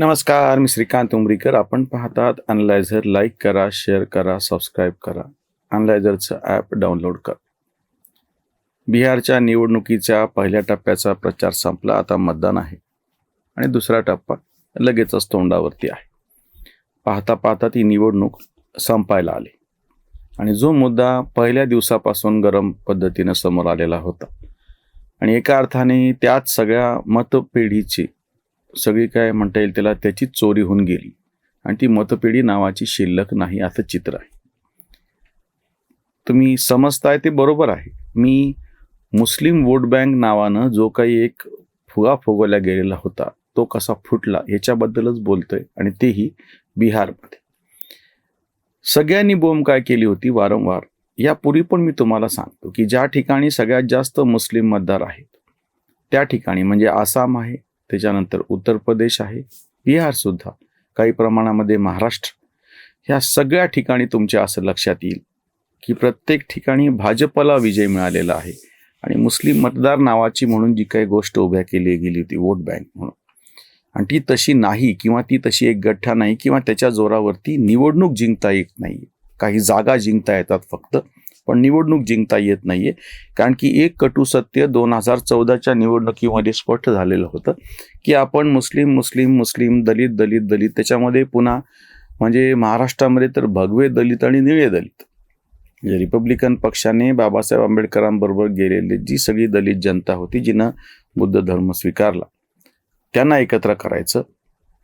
नमस्कार मी श्रीकांत उमरीकर. आपण पाहतात अनलायझर लाईक करा शेअर करा सबस्क्राईब करा. अनलायझरचं ॲप डाउनलोड करा. बिहारच्या निवडणुकीच्या पहिल्या टप्प्याचा प्रचार संपला. आता मतदान आहे. आणि दुसरा टप्पा लगेचच तोंडावरती आहे. पाहता पाहता ती निवडणूक संपायला आली. आणि जो मुद्दा पहिल्या दिवसापासून गरम पद्धतीनं समोर आलेला होता. आणि एका अर्थाने त्याच सगळ्या मतपेढीची सगळी काय म्हणता येईल त्याला त्याची चोरी होऊन गेली. आणि ती मतपेढी नावाची शिल्लक नाही असं चित्र आहे. तुम्ही समजताय ते बरोबर आहे. मी मुस्लिम वोट बँक नावानं जो काही एक फुगा फुगवला गेलेला होता तो कसा फुटला याच्याबद्दलच बोलतोय आणि तेही बिहारमध्ये. सगळ्यांनी बोंब काय केली होती वारंवार? यापूर्वी पण मी तुम्हाला सांगतो की ज्या ठिकाणी सगळ्यात जास्त मुस्लिम मतदार आहेत त्या ठिकाणी म्हणजे आसाम आहे त्याच्यानंतर उत्तर प्रदेश आहे बिहारसुद्धा काही प्रमाणामध्ये महाराष्ट्र. ह्या सगळ्या ठिकाणी तुमच्या असं लक्षात येईल की प्रत्येक ठिकाणी भाजपला विजय मिळालेला आहे आणि मुस्लिम मतदार नावाची म्हणून जी काही गोष्ट उभ्या केली गेली होती वोट बँक म्हणून. आणि ती तशी नाही किंवा ती तशी एक गठ्ठा नाही किंवा त्याच्या जोरावरती निवडणूक जिंकता येत नाही. काही जागा जिंकता येतात फक्त. पण निवडणूक जिंकता येत नाहीये. कारण की एक कटू सत्य दोन हजार चौदाच्या निवडणुकीमध्ये स्पष्ट झालेलं होतं की आपण मुस्लिम मुस्लिम मुस्लिम दलित दलित दलित त्याच्यामध्ये पुन्हा म्हणजे महाराष्ट्रामध्ये तर भगवे दलित आणि निळे दलित. म्हणजे रिपब्लिकन पक्षाने बाबासाहेब आंबेडकरांबरोबर गेलेली जी सगळी दलित जनता होती जिनं बुद्ध धर्म स्वीकारला. त्यांना एकत्र करायचं.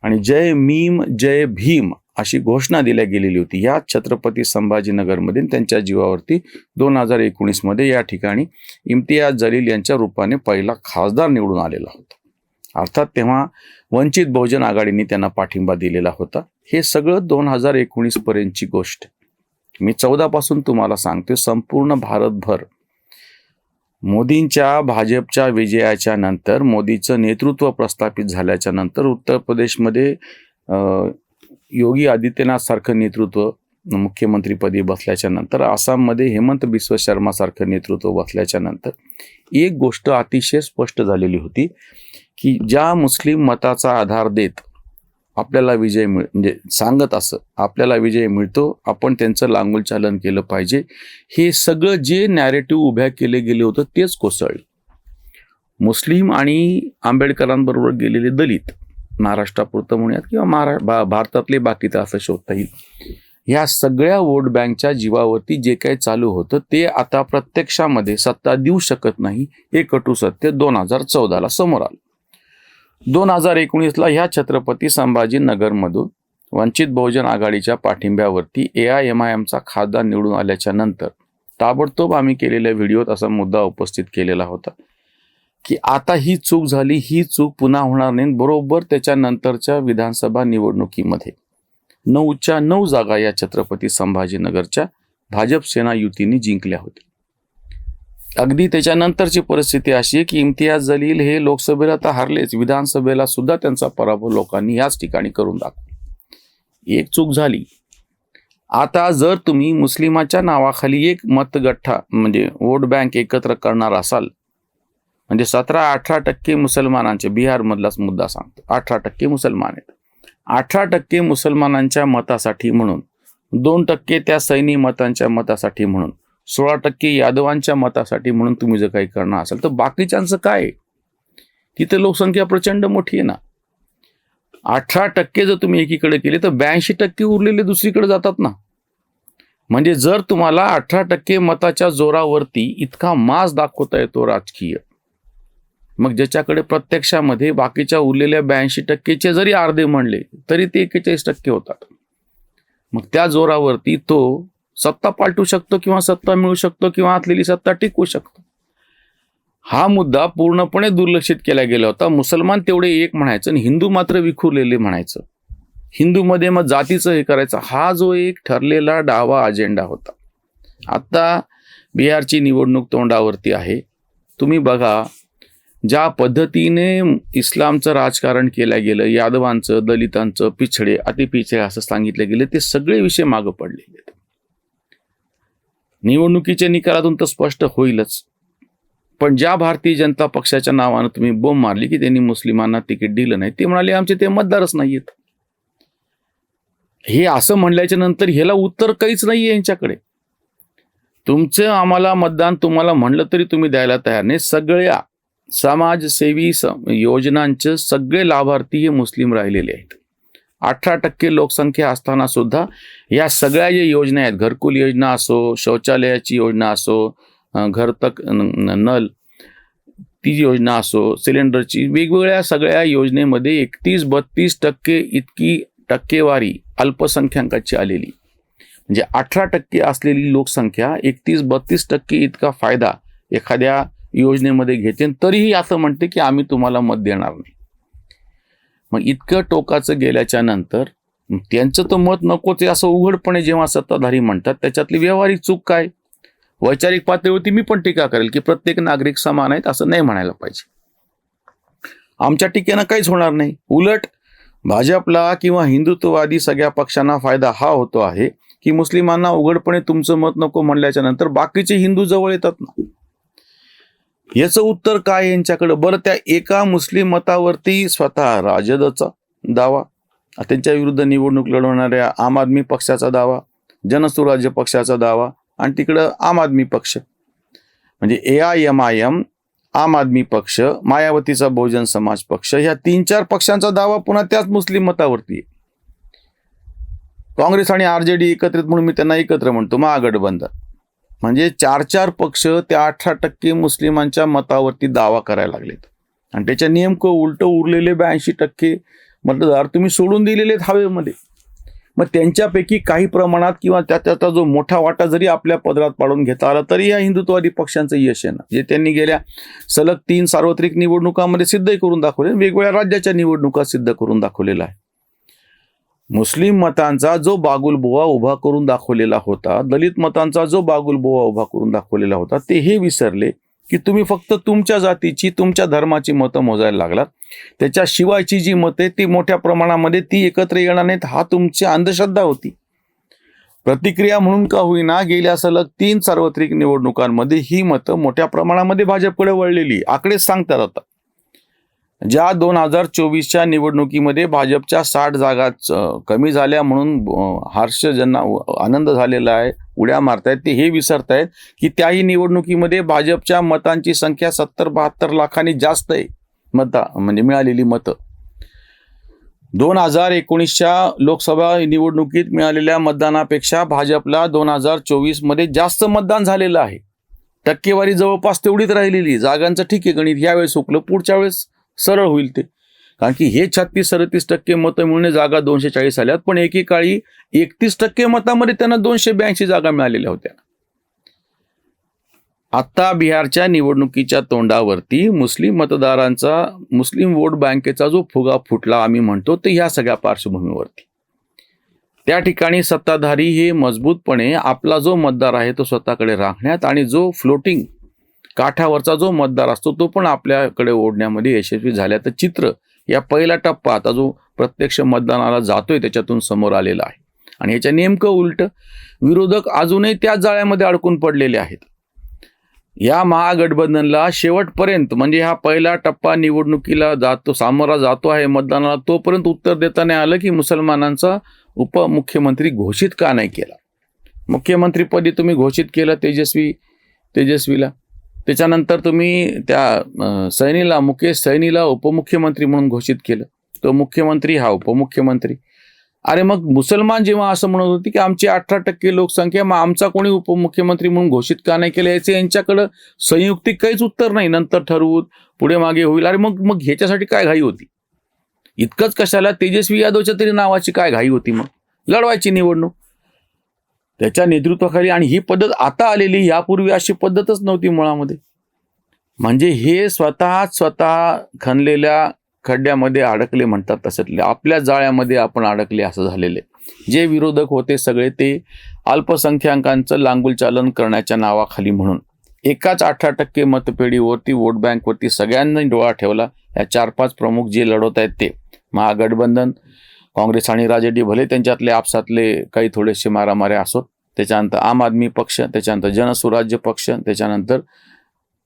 आणि जय मीम जय भीम अशी घोषणा दिल्या गेलेली होती. या छत्रपती संभाजीनगरमध्ये त्यांच्या जीवावरती दोन हजार एकोणीसमध्ये या ठिकाणी इम्तियाज जलील यांच्या रूपाने पहिला खासदार निवडून आलेला होता. अर्थात तेव्हा वंचित बहुजन आघाडीने त्यांना पाठिंबा दिलेला होता. हे सगळं दोन हजार एकोणीसपर्यंतची गोष्ट. मी चौदापासून तुम्हाला सांगते संपूर्ण भारतभर मोदींच्या भाजपच्या विजयाच्या नंतर मोदीचं नेतृत्व प्रस्थापित झाल्याच्यानंतर उत्तर प्रदेशमध्ये योगी आदित्यनाथ सारखं नेतृत्व मुख्यमंत्रीपदी बसल्याच्या नंतर आसाममध्ये हेमंत बिस्व शर्मासारखं नेतृत्व बसल्याच्या नंतर एक गोष्ट अतिशय स्पष्ट झालेली होती की ज्या मुस्लिम मताचा आधार देत आपल्याला विजय मिळ म्हणजे सांगत असं आपल्याला विजय मिळतो आपण त्यांचं लांगुल चालन केलं पाहिजे हे सगळं जे नॅरेटिव्ह उभ्या केले गेले होतं तेच कोसळलं. मुस्लिम आणि आंबेडकरांबरोबर गेलेले दलित महाराष्ट्रापुरतं म्हणूयात किंवा महारा भा भारतातले बाकी तर असं शोधता येईल. ह्या सगळ्या वोट बँकच्या जीवावरती जे काही चालू होतं ते आता प्रत्यक्षामध्ये सत्ता देऊ शकत नाही हे कटू सत्य दोन हजार चौदाला समोर आलं. दोन हजार एकोणीसला ह्या छत्रपती संभाजीनगरमधून वंचित बहुजन आघाडीच्या पाठिंब्यावरती ए आय एम आय एमचा खासदार निवडून आल्याच्यानंतर ताबडतोब आम्ही केलेल्या व्हिडिओत असा मुद्दा उपस्थित केलेला होता. की आता ही चूक झाली ही चूक पुन्हा होणार नाही. बरोबर त्याच्यानंतरच्या विधानसभा निवडणुकीमध्ये. नऊच्या नऊ जागा या छत्रपती संभाजीनगरच्या भाजप सेना युतीने जिंकल्या होत्या. अगदी त्याच्यानंतरची परिस्थिती अशी आहे की इम्तियाज जलील हे लोकसभेला तर हारलेच. विधानसभेला सुद्धा त्यांचा पराभव लोकांनी याच ठिकाणी करून दाखवला. एक चूक झाली. आता जर तुम्ही मुस्लिमाच्या नावाखाली एक मतगठ्ठा म्हणजे वोट बँक एकत्र करणार असाल म्हणजे सतरा अठरा टक्के मुसलमानांचे बिहारमधलाच मुद्दा सांगतो. अठरा टक्के मुसलमान आहेत. अठरा टक्के मुसलमानांच्या मतासाठी म्हणून दोन टक्के त्या सैनी मतांच्या मतासाठी म्हणून सोळा टक्के यादवांच्या मतासाठी म्हणून तुम्ही जर काही करणार असाल तर बाकीच्यांचं काय आहे? तिथे लोकसंख्या प्रचंड मोठी आहे ना. अठरा टक्के जर तुम्ही एकीकडे केले तर ब्याऐंशी टक्के उरलेले दुसरीकडे जातात ना. म्हणजे जर तुम्हाला अठरा टक्के मताच्या जोरावरती इतका मास दाखवता येतो राजकीय मग ज्याच्याकडे प्रत्यक्षामध्ये बाकीच्या उरलेल्या ब्याऐंशी टक्केचे जरी अर्धे म्हणले तरी ते एक्केचाळीस टक्के होतात. मग त्या जोरावरती तो सत्ता पालटू शकतो किंवा सत्ता मिळू शकतो किंवा आतलेली सत्ता टिकवू शकतो. हा मुद्दा पूर्णपणे दुर्लक्षित केला गेला होता. मुसलमान तेवढे एक म्हणायचं आणि हिंदू मात्र विखुरलेले म्हणायचं. हिंदूमध्ये मग जातीचं हे करायचं. हा जो एक ठरलेला डावा अजेंडा होता. आत्ता बिहारची निवडणूक तोंडावरती आहे. तुम्ही बघा ज्या पद्धतीने इस्लामचं राजकारण केलं गेलं यादवांचं दलितांचं पिछडे अतिपिछडे असं सांगितलं गेलं ते सगळे विषय मागं पडलेले आहेत. निवडणुकीच्या निकालातून तर स्पष्ट होईलच. पण ज्या भारतीय जनता पक्षाच्या नावानं तुम्ही बोंब मारली की त्यांनी मुस्लिमांना तिकीट दिलं नाही ते म्हणाले आमचे ते मतदारच नाहीयेत. हे असं म्हणल्याच्या नंतर ह्याला उत्तर काहीच नाहीये यांच्याकडे. तुमचं आम्हाला मतदान तुम्हाला म्हणलं तरी तुम्ही द्यायला तयार नाही. सगळ्या समाजसेवी स योजनांचे सगळे लाभार्थी हे मुस्लिम राहिलेले आहेत. अठरा टक्के लोकसंख्या असताना सुद्धा या सगळ्या ज्या योजना आहेत घरकुल योजना असो शौचालयाची योजना असो घर तक न- नल ती योजना असो सिलेंडरची वेगवेगळ्या सगळ्या योजनेमध्ये एकतीस बत्तीस टक्के इतकी टक्केवारी अल्पसंख्याकाची आलेली. म्हणजे अठरा टक्के असलेली लोकसंख्या एकतीस बत्तीस टक्के इतका फायदा एखाद्या योजनेमध्ये घेते तरीही असं म्हणते की आम्ही तुम्हाला मत देणार नाही. मग इतकं टोकाचं गेल्याच्यानंतर त्यांचं तर मत नकोच ते असं उघडपणे जेव्हा सत्ताधारी म्हणतात त्याच्यातली व्यवहारिक चूक काय? वैचारिक पातळीवरती मी पण टीका करेल की प्रत्येक नागरिक समान आहेत असं नाही म्हणायला पाहिजे. आमच्या टीकेनं काहीच होणार नाही. उलट भाजपला किंवा हिंदुत्ववादी सगळ्या पक्षांना फायदा हा होतो आहे की मुस्लिमांना उघडपणे तुमचं मत नको म्हणल्याच्या नंतर बाकीचे हिंदू जवळ येतात ना? याचं उत्तर काय यांच्याकडं? बरं त्या एका मुस्लिम मतावरती स्वतः राजदचा दावा त्यांच्या विरुद्ध निवडणूक लढवणाऱ्या आम आदमी पक्षाचा दावा जनसुराज्य पक्षाचा दावा आणि तिकडं आम आदमी पक्ष. म्हणजे A I M I M Aam Aadmi पक्ष मायावतीचा बहुजन समाज पक्ष ह्या तीन चार पक्षांचा दावा पुन्हा त्याच मुस्लिम मतावरती आहे. काँग्रेस आणि आर जे डी एकत्रित म्हणून मी त्यांना एकत्र म्हणतो महागठबंधन. म्हणजे चार चार पक्ष त्या अठरा टक्के मुस्लिमांच्या मतावरती दावा करायला लागलेत. आणि त्याच्या नेमकं उलटं उरलेले ब्याऐंशी टक्के मतदार तुम्ही सोडून दिलेले आहेत हवेमध्ये. मग त्यांच्यापैकी काही प्रमाणात किंवा त्या त्याचा जो मोठा वाटा जरी आपल्या पदरात पाडून घेता आला तरी या हिंदुत्ववादी पक्षांचं यश आहे ना जे त्यांनी गेल्या सलग तीन सार्वत्रिक निवडणुकांमध्ये सिद्धही करून दाखवले वेगवेगळ्या राज्याच्या निवडणुका सिद्ध करून दाखवलेलं आहे मुस्लिम मतांचा जो बागुलबुवा उभा करून दाखवलेला होता दलित मतांचा जो बागुलबुवा उभा करून दाखवलेला होता ते हे विसरले की तुम्ही फक्त तुमच्या जातीची तुमच्या धर्माची मतं मोजायला लागलात. त्याच्या शिवायची जी मते ती मोठ्या प्रमाणामध्ये ती एकत्र येणार नाहीत हा तुमची अंधश्रद्धा होती. प्रतिक्रिया म्हणून का होईना गेल्या सलग तीन सार्वत्रिक निवडणुकांमध्ये ही मतं मोठ्या प्रमाणामध्ये भाजपकडे वळलेली आकडेच सांगतात आता. ज्या दोन हजार चोवीसच्या निवडणुकीमध्ये भाजपच्या साठ जागा कमी झाल्या म्हणून हर्ष ज्यांना आनंद झालेला आहे उड्या मारतायत ते हे विसरतायत की त्याही निवडणुकीमध्ये भाजपच्या मतांची संख्या सत्तर बहात्तर लाखांनी जास्त आहे मता म्हणजे मिळालेली मतं. दोन हजार एकोणीसच्या लोकसभा निवडणुकीत मिळालेल्या मतदानापेक्षा भाजपला दोन हजार चोवीसमध्ये जास्त मतदान झालेलं आहे. टक्केवारी जवळपास तेवढीच राहिलेली जागांचं ठीक आहे गणित यावेळेस हुकलं पुढच्या वेळेस सरळ होईल ते. कारण की हे छत्तीस सदतीस टक्के मतं मिळणे जागा दोनशे चाळीस आल्यात पण एकेकाळी एकतीस टक्के मतामध्ये त्यांना दोनशे ब्याऐंशी जागा मिळालेल्या होत्या. आता बिहारच्या निवडणुकीच्या तोंडावरती मुस्लिम मतदारांचा मुस्लिम वोट बँकेचा जो फुगा फुटला आम्ही म्हणतो ते ह्या सगळ्या पार्श्वभूमीवरती. त्या ठिकाणी सत्ताधारी हे मजबूतपणे आपला जो मतदार आहे तो स्वतःकडे राखण्यात आणि जो फ्लोटिंग काठावरचा जो मतदार असतो तो पण आपल्याकडे ओढण्यामध्ये यशस्वी झाल्याचं चित्र या पहिला टप्पा आता जो प्रत्यक्ष मतदानाला जातोय त्याच्यातून समोर आलेला आहे. आणि ह्याच्या नेमकं उलट विरोधक अजूनही त्या जाळ्यामध्ये अडकून पडलेले आहेत. या महागठबंधनला शेवटपर्यंत म्हणजे हा पहिला टप्पा निवडणुकीला जातो सामोरा जातो आहे मतदानाला तोपर्यंत उत्तर देता नाही आलं की मुसलमानांचा उपमुख्यमंत्री घोषित का नाही केला? मुख्यमंत्रीपदी तुम्ही घोषित केलं तेजस्वी तेजस्वीला? त्याच्यानंतर तुम्ही त्या सैनीला मुकेश सैनीला उपमुख्यमंत्री म्हणून घोषित केलं. तो मुख्यमंत्री हा उपमुख्यमंत्री. अरे मग मुसलमान जेव्हा असं म्हणत होते की आमची अठरा टक्के लोकसंख्या मग आमचा कोणी उपमुख्यमंत्री म्हणून घोषित का नाही केलं? याचे यांच्याकडं संयुक्तिक काहीच उत्तर नाही. नंतर ठरवून पुढे मागे होईल. अरे मग मग ह्याच्यासाठी काय घाई होती? इतकंच कशाला? तेजस्वी यादवच्या तरी नावाची काय घाई होती मग? लढवायची निवडणूक. त्याच्या नेतृत्वाखाली आणि ही पद्धत आता आलेली यापूर्वी अशी पद्धतच नव्हती मुळामध्ये. म्हणजे हे स्वतः स्वतः खणलेल्या खड्ड्यामध्ये अडकले म्हणतात तसं आपल्या जाळ्यामध्ये आपण अडकले असं झालेले जे विरोधक होते सगळे ते अल्पसंख्याकांचं लांगुलचालन करण्याच्या नावाखाली म्हणून. एकाच अठरा टक्के मतपेढीवरती वोट बँकवरती सगळ्यांनी डोळा ठेवला. या चार पाच प्रमुख जे लढवत आहेत ते महागठबंधन काँग्रेस आणि राजेडी भले त्यांच्यातले आपसातले काही थोडेसे मारामारे असोत त्याच्यानंतर आम आदमी पक्ष त्याच्यानंतर जनसुराज्य पक्ष त्याच्यानंतर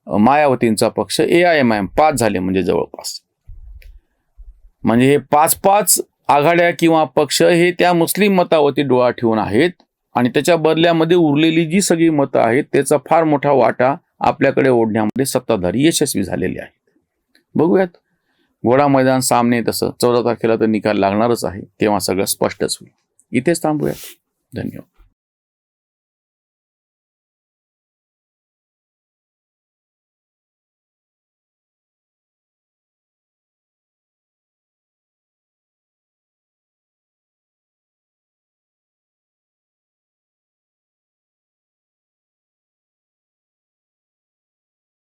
मायावतींचा पक्ष A I M I M पाच झाले म्हणजे जवळपास. म्हणजे हे पाच पाच आघाड्या किंवा पक्ष हे त्या मुस्लिम मतावरती डोळा ठेवून आहेत आणि त्याच्या बदल्यामध्ये उरलेली जी सगळी मतं आहेत त्याचा फार मोठा वाटा आपल्याकडे ओढण्यामध्ये सत्ताधारी यशस्वी झालेले आहेत. बघूयात. घोडा मैदान सामने तसं चौदा तारखेला तर निकाल लागणारच आहे. तेव्हा सगळं स्पष्टच होईल. इथेच थांबूयात. धन्यवाद.